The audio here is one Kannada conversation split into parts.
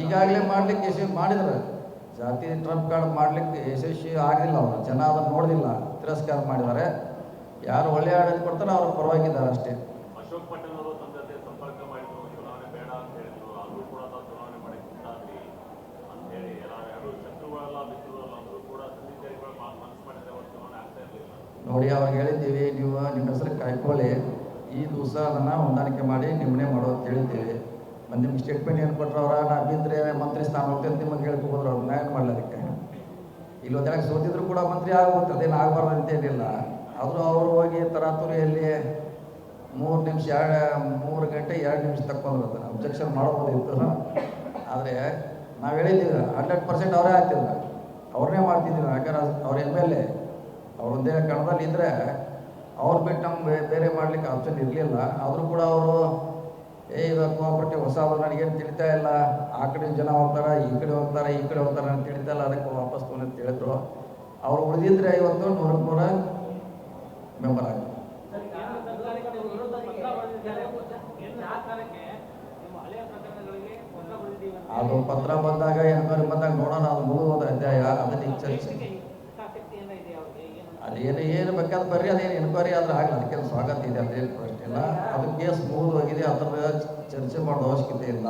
ಈಗಾಗಲೇ ಮಾಡ್ಲಿಕ್ಕೆ ಯಶಸ್ವಿ ಮಾಡಿದ್ರು. ಜಾತಿ ಟ್ರಂಪ್ ಕಾರ್ಡ್ ಮಾಡ್ಲಿಕ್ಕೆ ಯಶಸ್ವಿ ಆಗಲಿಲ್ಲ ಅವರು. ಜನ ಅದನ್ನು ನೋಡಲಿಲ್ಲ. ತಿರಸ್ಕಾರ ಮಾಡಿದ್ದಾರೆ. ಯಾರು ಒಳ್ಳೆಯ ಆಡಳಿತ ಕೊಡ್ತಾರೋ ಅವ್ರ ಪರವಾಗಿದ್ದಾರೆ ಅಷ್ಟೇ. ನೋಡಿ ಅವಾಗ ಹೇಳಿದ್ದೀವಿ ನೀವು ನಿಮ್ಮ ಹೆಸರು ಕಾಯ್ಕೊಳ್ಳಿ. ಈ ದಿವಸ ಅದನ್ನು ಹೊಂದಾಣಿಕೆ ಮಾಡಿ ನಿಮ್ಮನೆ ಮಾಡೋ ಅಂತ ಹೇಳ್ತೀವಿ ಮತ್ತು ನಿಮ್ಗೆ ಸ್ಟೇಟ್ಮೆಂಟ್ ಏನು ಕೊಟ್ಟರು ಅವರ, ನಾ ಬಿದ್ದರೆ ಮಂತ್ರಿ ಸ್ಥಾನ ಹೋಗ್ತೇನೆ ನಿಮಗೆ ಹೇಳ್ಕೊಬೋದ್ರು ಅವ್ರು ನ್ಯಾಯ ಮಾಡಲಿಕ್ಕೆ ಇಲ್ಲಿ ಒಂದು ಜನಕ್ಕೆ ಸೋತಿದ್ರು ಕೂಡ ಮಂತ್ರಿ ಆಗುತ್ತೆ ಅದೇನು ಆಗಬಾರ್ದು ಅಂತೇನಿಲ್ಲ ಆದರೂ ಅವರು ಹೋಗಿ ತರಾತುರಿಯಲ್ಲಿ ಮೂರು ನಿಮಿಷ, ಎರಡು, ಮೂರು ಗಂಟೆ, ಎರಡು ನಿಮಿಷ ತಕ್ಕೊಂಡ್ರು ಅದನ್ನು. ಅಬ್ಜೆಕ್ಷನ್ ಮಾಡ್ಬೋದಿತ್ತು ಆದರೆ ನಾವು ಹೇಳಿದ್ದೀವಿ ಹಂಡ್ರೆಡ್ ಪರ್ಸೆಂಟ್ ಅವರೇ ಆಗ್ತಿಲ್ಲ. ಅವ್ರನ್ನೇ ಮಾಡ್ತಿದ್ದೀವಿ ಯಾಕಂದ್ರೆ ಅವ್ರ ಎಂ ಎಲ್ ಎ. ಅವ್ರ ಒಂದೇ ಕಣದಲ್ಲಿ ಇದ್ದರೆ ಅವ್ರು ಬಿಟ್ಟು ನಮ್ಗೆ ಬೇರೆ ಮಾಡ್ಲಿಕ್ಕೆ ಆಪ್ಷನ್ ಇರಲಿಲ್ಲ. ಆದರೂ ಕೂಡ ಅವರು ಏ ಇದು ಕೋಆಪ್ರೇಟಿವ್ ಹೊಸ ನನಗೇನು ತಿಳಿತಾ ಇಲ್ಲ. ಆ ಕಡೆ ಜನ ಹೋಗ್ತಾರೆ ಈ ಕಡೆ ಹೋಗ್ತಾರೆ ಈ ಕಡೆ ಹೋಗ್ತಾರೆ ಅಂತ ತಿಳಿತಾ ಇಲ್ಲ. ಅದಕ್ಕೆ ವಾಪಸ್ ತೊಗೊಂಡು ಅಂತ ಹೇಳಿದ್ರು. ಅವ್ರು ಉಳಿದಿದ್ರೆ ಇವತ್ತು ನೂರಕ್ಕೆ ನೂರ ಮೆಂಬರ್ ಆಗಿ ಕೇಂದ್ರ ಸರ್ಕಾರಕ್ಕೆ ನೀವು ವಿರೋಧ ಪತ್ರ ಬರೆದಿದ್ದಾರೆ? ಕೇಂದ್ರ ಸರ್ಕಾರಕ್ಕೆ ನಿಮ್ಮ ಹಳೆಯ ಪ್ರಕರಣಗಳಿಗೆ ಪತ್ರ ಬರೆದಿದ್ದೀವಿ ಅಂತ ಅದು ಪತ್ರ ಬಂದಾಗ ಎನ್ಕ್ವೈರಿ ಬಂದಾಗ ನೋಡೋಣ ಅದು ಮುಗಿದೋದ ಅಧ್ಯಾಯ. ಅದನ್ನ ಚರ್ಚೆ ಅದೇನು ಏನು? ಬೇಕಾದ್ರೆ ಬರ್ರಿ ಅದೇನು ಎನ್ಕ್ವೈರಿ ಆದ್ರೆ ಆಗಲಿ ಅದಕ್ಕೆ ಸ್ವಾಗತ ಇದೆ ಅದೇನು ಪ್ರಶ್ನೆ ಇಲ್ಲ ಅದು ಕೇಸ್ ಹೋಗಿದೆ ಅದರ ಚರ್ಚೆ ಮಾಡೋ ಅವಶ್ಯಕತೆ ಇಲ್ಲ.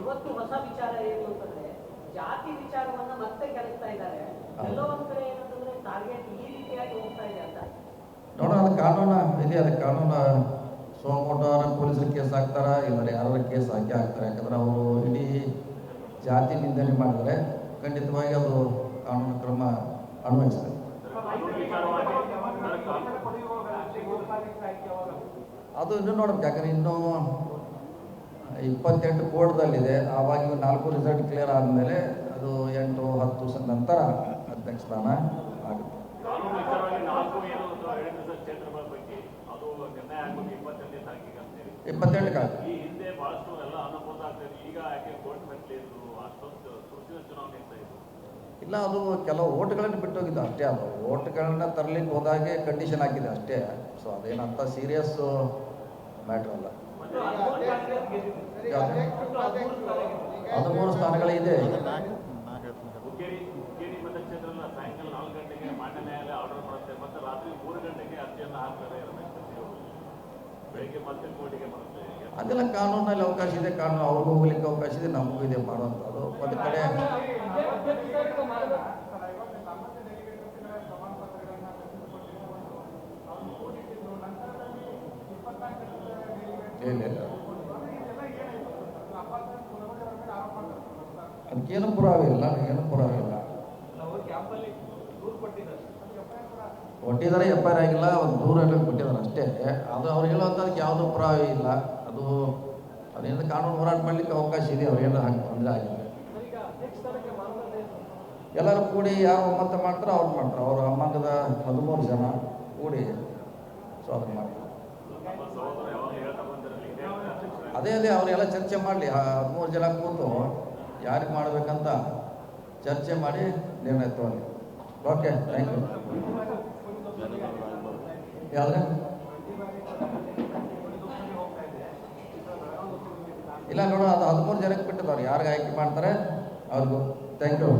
ಇವತ್ತು ಹೊಸ ವಿಚಾರ ಏನು ಅಂತಂದ್ರೆ ಜಾತಿ ವಿಚಾರವನ್ನ ಮತ್ತೆ ಕೆರಕ್ತಾ ಇದ್ದಾರೆ. ಎಲ್ಲೋ ಒಂದ್ ಕಡೆ ಏನಂತಂದ್ರೆ ಟಾರ್ಗೆಟ್ ಈ ರೀತಿಯಾಗಿ ಹೋಗ್ತಾ ಇದೆ ಅಂತ. ನೋಡೋಣ ಅದು ಕಾನೂನು ಇದೆ ಅದು ಕಾನೂನು ಸೋಮೋಟೋರ ಪೊಲೀಸರು ಕೇಸ್ ಹಾಕ್ತಾರ ಇಲ್ಲ ಯಾರು ಕೇಸ್ ಹಾಕಿ ಹಾಕ್ತಾರೆ? ಯಾಕಂದ್ರೆ ಅವರು ಇಡೀ ಜಾತಿ ನಿಂದನೆ ಮಾಡಿದರೆ ಖಂಡಿತವಾಗಿ ಅದು ಕಾನೂನು ಕ್ರಮ ಅನ್ವಯಿಸ್ತದೆ ಅದು ಇನ್ನೂ ನೋಡಬೇಕು, ಯಾಕಂದ್ರೆ ಇನ್ನೂ ಇಪ್ಪತ್ತೆಂಟು ಕೋರ್ಟ್ದಲ್ಲಿದೆ ಆವಾಗ ಇವು ನಾಲ್ಕು ರಿಸಲ್ಟ್ ಕ್ಲಿಯರ್ ಆದಮೇಲೆ ಅದು ಎಂಟು, ಹತ್ತು ದಿವಸದ ನಂತರ ಅಧ್ಯಕ್ಷ ಸ್ಥಾನ ಆಗುತ್ತೆ. ಇಪ್ಪತ್ತೆಂಟಕ್ಕೆ ವಿಚಾರವಾಗಿ ಇಲ್ಲ ಅದು ಕೆಲವು ಓಟ್ಗಳನ್ನು ಬಿಟ್ಟು ಹೋಗಿದ್ದು ಅಷ್ಟೇ ಅದು ಓಟ್ಗಳನ್ನ ತರಲಿಕ್ಕೆ ಹೋದಾಗೆ ಕಂಡೀಷನ್ ಹಾಕಿದೆ ಅಷ್ಟೇ. ಸೊ ಅದೇನಂತ ಸೀರಿಯಸ್ ಮ್ಯಾಟ್ರ್ ಅಲ್ಲ. ಹದಿಮೂರು ಸ್ಥಾನಗಳಿದೆ ಸಾಯಂಕಾಲ ನಾಲ್ಕು ಗಂಟೆಗೆ ಮಾನ್ಯ ನ್ಯಾಯಾಲಯ ಆರ್ಡರ್ ಮಾಡುತ್ತೆ. ಮತ್ತೆ ರಾತ್ರಿ ಮೂರು ಗಂಟೆಗೆ ಅದೆಲ್ಲ ಕಾನೂನಲ್ಲಿ ಅವಕಾಶ ಇದೆ ಕಾನೂನು ಅವ್ರಿಗೂ ಹೋಗ್ಲಿಕ್ಕೆ ಅವಕಾಶ ಇದೆ ನಮಗೂ ಇದೆ ಮಾಡುವಂಥದ್ದು. ಒಂದು ಕಡೆ ಇಲ್ಲ ಇಲ್ಲ. ಅದಕ್ಕೇನು ಪುರಾವೆ ಇಲ್ಲ ಏನು ಪುರಾವೆ ಇಲ್ಲ. ನಾವು ಕ್ಯಾಂಪಲ್ಲಿ ದೂರು ಕೊಟ್ಟಿದ್ದಾರೆ ಎಫ್ ಐ ಆರ್ ಆಗಿಲ್ಲ ಒಂದು ದೂರ ಕೊಟ್ಟಿದ್ದಾರೆ ಅಷ್ಟೇ. ಅದು ಅವ್ರು ಹೇಳುವಂಥದ್ದಕ್ಕೆ ಯಾವುದೂ ಪುರಾವೆ ಇಲ್ಲ. ಅದು ಅದರಿಂದ ಕಾನೂನು ಹೋರಾಟ ಮಾಡಲಿಕ್ಕೆ ಅವಕಾಶ ಇದೆ, ಅವ್ರು ಏನು ಹಾಕಿ ತೊಂದರೆ ಆಗಿದೆ? ಎಲ್ಲರೂ ಕೂಡಿ ಯಾರು ಒಮ್ಮತ ಮಾಡ್ತಾರೋ ಅವ್ರು ಮಾಡ್ತಾರೆ. ಅವರು ಅಮ್ಮಂಗದ ಹದಿಮೂರು ಜನ ಕೂಡಿ ಸೊ ಅದನ್ನು ಮಾಡ್ತಾರೆ. ಅದೇ ಅದೇ ಅವರೆಲ್ಲ ಚರ್ಚೆ ಮಾಡಲಿ. ಹದಿಮೂರು ಜನ ಕೂತು ಯಾರಿಗೆ ಮಾಡಬೇಕಂತ ಚರ್ಚೆ ಮಾಡಿ ನಿರ್ಣಯ ತಗೊಳ್ಳಿ. ಓಕೆ ಥ್ಯಾಂಕ್ ಯು ಇಲ್ಲ ನೋಡೋ ಅದು ಹದಿಮೂರು ಜನಕ್ಕೆ ಬಿಟ್ಟಿದ್ದಾರೆ ಯಾರಿಗೆ ಆಯ್ಕೆ ಮಾಡ್ತಾರೆ ಅವ್ರಿಗೂ. Thank you